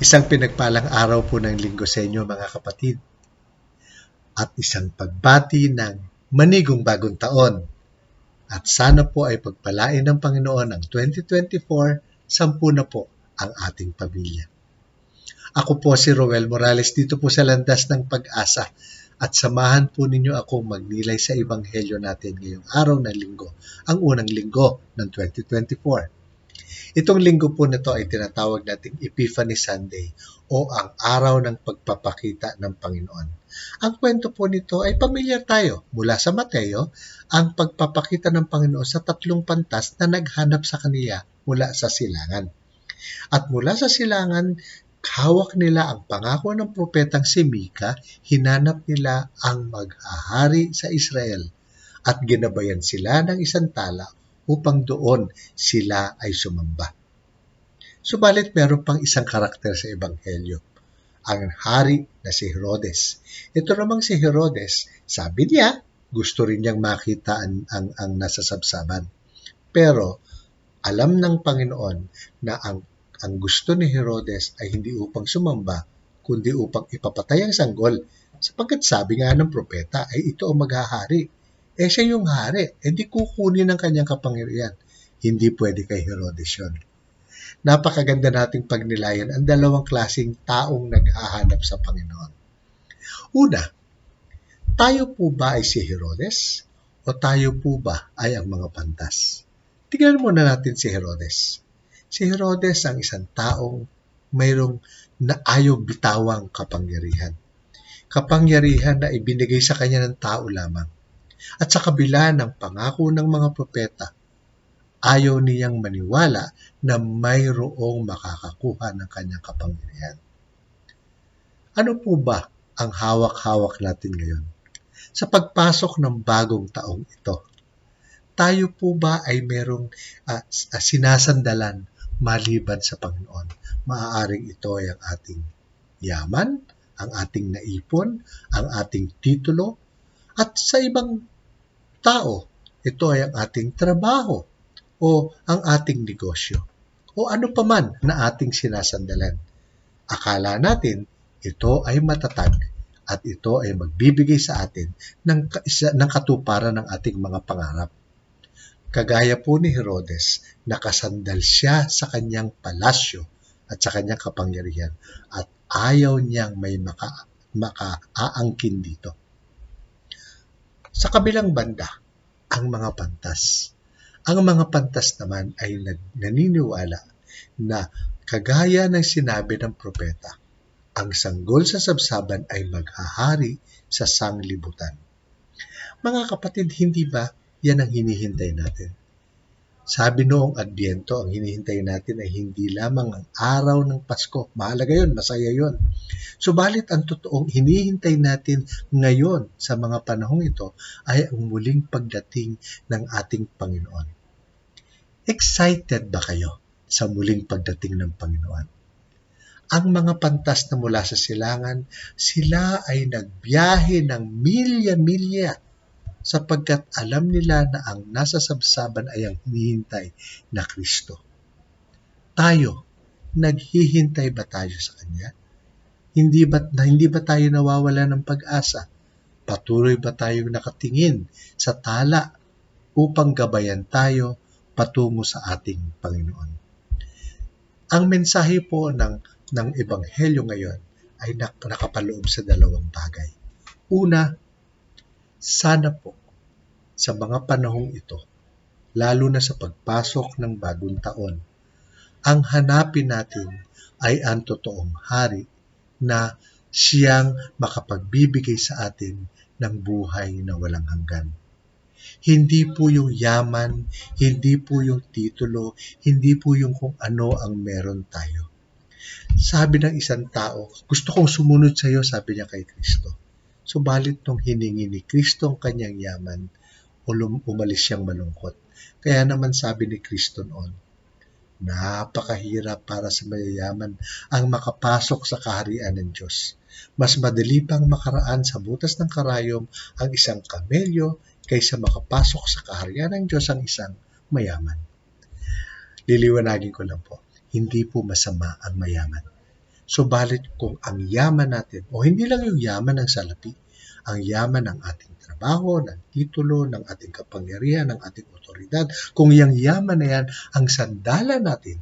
Isang pinagpalang araw po ng linggo sa inyo mga kapatid. At isang pagbati ng manigong bagong taon. At sana po ay pagpalain ng Panginoon ang 2024, sampu na po ang ating pamilya. Ako po si Roel Morales dito po sa Landas ng Pag-asa at samahan po ninyo akong magnilay sa Ebanghelyo natin ngayong araw ng linggo, ang unang linggo ng 2024. Itong linggo po na to ay tinatawag nating Epiphany Sunday o ang araw ng pagpapakita ng Panginoon. Ang kwento po nito ay pamilyar tayo mula sa Mateo, ang pagpapakita ng Panginoon sa tatlong pantas na naghanap sa kaniya mula sa silangan. At mula sa silangan, hawak nila ang pangako ng propetang si Mika, hinanap nila ang maghahari sa Israel at ginabayan sila ng isang tala upang doon sila ay sumamba. Subalit meron pang isang karakter sa Ebanghelyo, ang hari na si Herodes. Ito namang si Herodes, sabi niya, gusto rin niyang makita ang, ang, ang nasa sabsaban. Pero alam ng Panginoon na ang, ang gusto ni Herodes ay hindi upang sumamba, kundi upang ipapatay ang sanggol, sapagkat sabi nga ng propeta ay ito ang maghahari eh siya yung hari, eh kukunin ng kanyang kapangyarihan. Hindi pwede kay Herodes yun. Napakaganda nating pagnilayan ang dalawang klasing taong naghahanap sa Panginoon. Una, tayo po ba ay si Herodes o tayo po ba ay ang mga pantas? Tingnan muna natin si Herodes. Si Herodes ang isang taong mayroong na ayaw bitawang kapangyarihan. Kapangyarihan na ibinigay sa kanya ng tao lamang at sa kabila ng pangako ng mga propeta, ayaw niyang maniwala na mayroong makakakuha ng kanyang kapangyarihan. Ano po ba ang hawak-hawak natin ngayon? Sa pagpasok ng bagong taong ito, tayo po ba ay merong uh, sinasandalan maliban sa Panginoon? Maaaring ito ay ang ating yaman, ang ating naipon, ang ating titulo, at sa ibang tao, ito ay ang ating trabaho o ang ating negosyo o ano paman na ating sinasandalan. Akala natin ito ay matatag at ito ay magbibigay sa atin ng, ng katuparan ng ating mga pangarap. Kagaya po ni Herodes, nakasandal siya sa kanyang palasyo at sa kanyang kapangyarihan at ayaw niyang may maka, maka-aangkin dito. Sa kabilang banda, ang mga pantas. Ang mga pantas naman ay naniniwala na kagaya ng sinabi ng propeta, ang sanggol sa sabsaban ay maghahari sa sanglibutan. Mga kapatid, hindi ba yan ang hinihintay natin? Sabi noong Adbyento, ang hinihintay natin ay hindi lamang ang araw ng Pasko. Mahalaga yun, masaya yun. Subalit ang totoong hinihintay natin ngayon sa mga panahong ito ay ang muling pagdating ng ating Panginoon. Excited ba kayo sa muling pagdating ng Panginoon? Ang mga pantas na mula sa silangan, sila ay nagbiyahe ng milya-milya sapagkat alam nila na ang nasa sabsaban ay ang hinihintay na Kristo. Tayo, naghihintay ba tayo sa Kanya? Hindi ba, na, hindi ba tayo nawawala ng pag-asa? Patuloy ba tayong nakatingin sa tala upang gabayan tayo patungo sa ating Panginoon? Ang mensahe po ng, ng Ebanghelyo ngayon ay nakapaloob sa dalawang bagay. Una, sana po sa mga panahong ito, lalo na sa pagpasok ng bagong taon, ang hanapin natin ay ang totoong hari na siyang makapagbibigay sa atin ng buhay na walang hanggan. Hindi po yung yaman, hindi po yung titulo, hindi po yung kung ano ang meron tayo. Sabi ng isang tao, gusto kong sumunod sa iyo, sabi niya kay Kristo. Subalit nung hiningi ni Kristo ang kanyang yaman, umalis siyang malungkot. Kaya naman sabi ni Kristo noon, napakahirap para sa mayayaman ang makapasok sa kaharian ng Diyos. Mas madali pang makaraan sa butas ng karayom ang isang kamelyo kaysa makapasok sa kaharian ng Diyos ang isang mayaman. Liliwanagin ko lang po, hindi po masama ang mayaman Subalit kung ang yaman natin, o hindi lang yung yaman ng salapi, ang yaman ng ating trabaho, ng titulo, ng ating kapangyarihan, ng ating otoridad, kung yung yaman na yan ang sandala natin,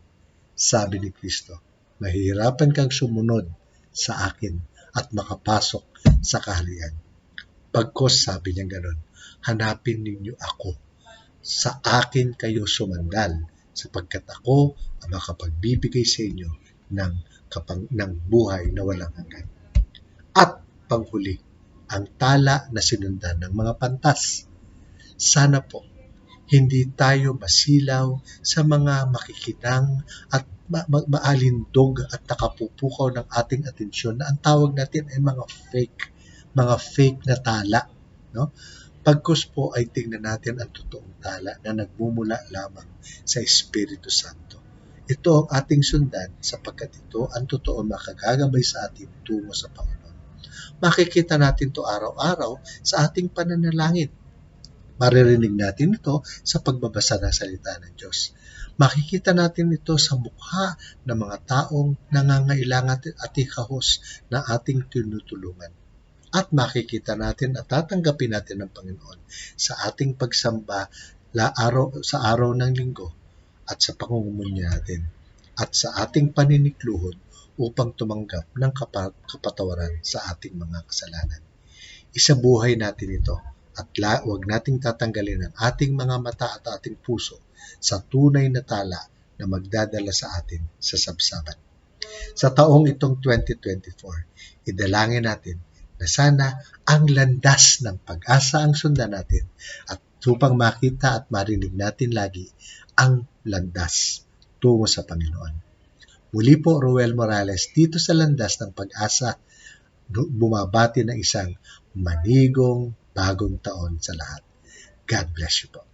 sabi ni Kristo, mahihirapan kang sumunod sa akin at makapasok sa kaharian. Pagkos sabi niya ganon, hanapin ninyo ako. Sa akin kayo sumandal sapagkat ako ang makapagbibigay sa inyo ng, kapang, ng buhay na walang hanggan. At panghuli, ang tala na sinundan ng mga pantas. Sana po, hindi tayo masilaw sa mga makikinang at ma- ma- maalindog at nakapupukaw ng ating atensyon na ang tawag natin ay mga fake, mga fake na tala. No? Pagkus po ay tingnan natin ang totoong tala na nagmumula lamang sa Espiritu Santo. Ito ang ating sundan sapagkat ito ang totoo makagagabay sa atin tungo sa Panginoon. Makikita natin to araw-araw sa ating pananalangin. Maririnig natin ito sa pagbabasa ng salita ng Diyos. Makikita natin ito sa mukha ng mga taong nangangailangan at ikahos na ating tinutulungan at makikita natin at tatanggapin natin ng Panginoon sa ating pagsamba la araw, sa araw ng linggo at sa pangungumunya natin at sa ating paninikluhod upang tumanggap ng kapatawaran sa ating mga kasalanan. Isabuhay natin ito at la, huwag nating tatanggalin ang ating mga mata at ating puso sa tunay na tala na magdadala sa atin sa sabsaban. Sa taong itong 2024, idalangin natin na sana ang landas ng pag-asa ang sundan natin at upang makita at marinig natin lagi ang landas tungo sa Panginoon. Muli po, Ruel Morales, dito sa landas ng pag-asa, bumabati ng isang manigong bagong taon sa lahat. God bless you po.